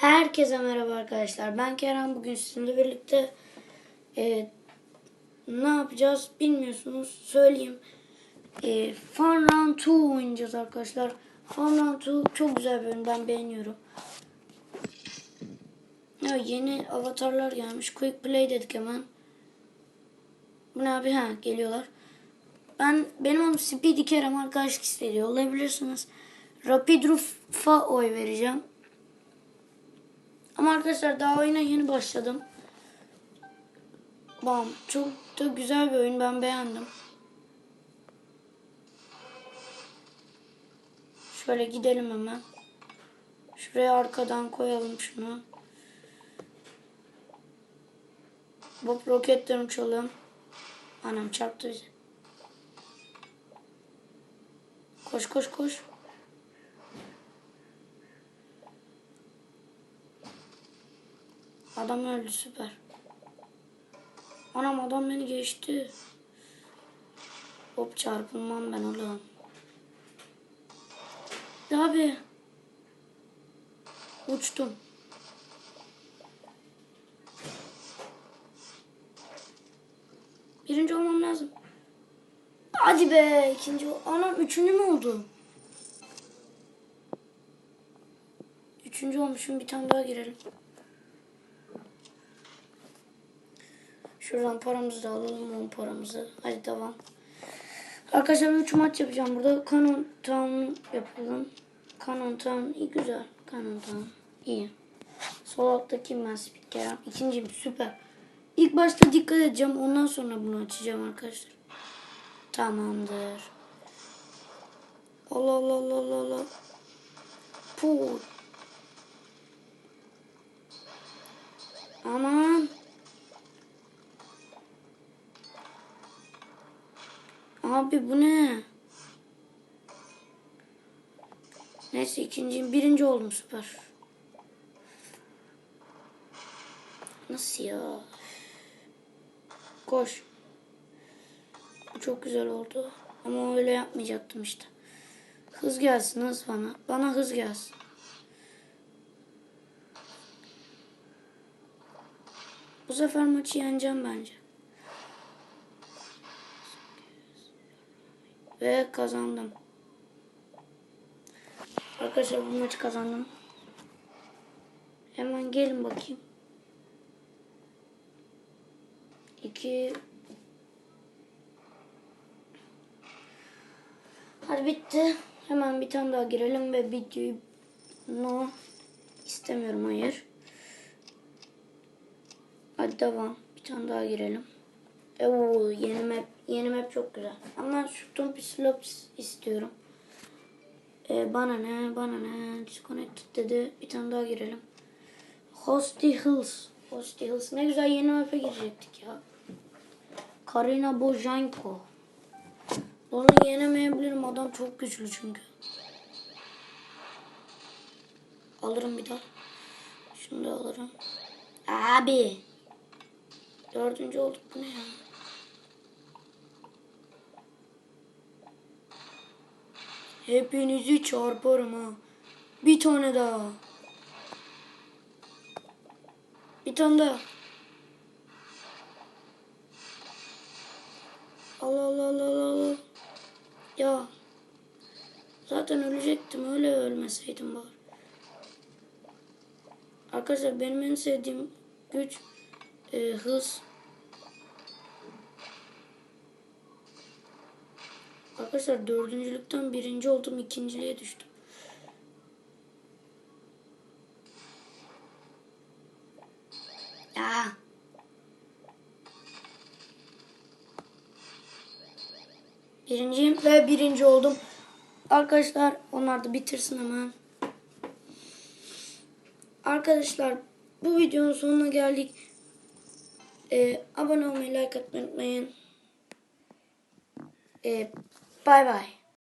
Herkese merhaba arkadaşlar. Ben Kerem. Bugün sizinle birlikte e, ne yapacağız bilmiyorsunuz. Söyleyeyim. E, Fun Run 2 oynayacağız arkadaşlar. Fun Run 2 çok güzel bir oyun. Ben beğeniyorum. Ya yeni avatarlar gelmiş. Quick Play dedik hemen. Bu ne abi? Ha geliyorlar. Ben benim adım Speedy Kerem arkadaşlık istedi. Olabilirsiniz. Rapid Ruff'a oy vereceğim. Ama arkadaşlar daha oyuna yeni başladım. Bam çok da güzel bir oyun ben beğendim. Şöyle gidelim hemen. Şuraya arkadan koyalım şunu. Bob roketten uçalım. Anam çarptı bizi. Koş koş koş. Adam öldü süper. Anam adam beni geçti. Hop çarpılmam ben oğlum. Abi. Uçtum. Birinci olmam lazım. Hadi be ikinci Anam üçüncü mü oldu? Üçüncü olmuşum bir tane daha girelim. Şuradan paramızı da alalım 10 paramızı. Hadi devam. Arkadaşlar 3 maç yapacağım burada. Canon Town yapalım. Canon Town iyi güzel. Canon Town iyi. Sol alttaki ben Speed Kerem. İkinciyim süper. İlk başta dikkat edeceğim. Ondan sonra bunu açacağım arkadaşlar. Tamamdır. Allah Allah Allah Allah Allah. Puh. Aman. Abi bu ne? Neyse ikinciyim. Birinci oldum süper. Nasıl ya? Koş. Bu çok güzel oldu. Ama öyle yapmayacaktım işte. Hız gelsin hız bana. Bana hız gelsin. Bu sefer maçı yeneceğim bence. Ve kazandım. Arkadaşlar bu maçı kazandım. Hemen gelin bakayım. İki. Hadi bitti. Hemen bir tane daha girelim ve videoyu no istemiyorum hayır. Hadi devam. Bir tane daha girelim. Oo, yeni map, yeni map çok güzel. Ama şu Tumpy Slopes istiyorum. Ee, bana ne, bana ne, disconnected dedi. Bir tane daha girelim. Hosty Hills. Hosty Hills. Ne güzel yeni map'e girecektik ya. Karina Bojanko. Onu yenemeyebilirim. Adam çok güçlü çünkü. Alırım bir daha. Şunu da alırım. Abi. Dördüncü olduk. Bu ne ya? Hepinizi çarparım ha. Bir tane daha. Bir tane daha. Allah Allah Allah Allah. Ya. Zaten ölecektim. Öyle ölmeseydim bari. Arkadaşlar benim en sevdiğim güç e, hız. Arkadaşlar dördüncülükten birinci oldum. ikinciliğe düştüm. Aa. Birinciyim ve birinci oldum. Arkadaşlar onlar da bitirsin hemen. Arkadaşlar bu videonun sonuna geldik. Ee, abone olmayı, like atmayı unutmayın. Ee, bye bye.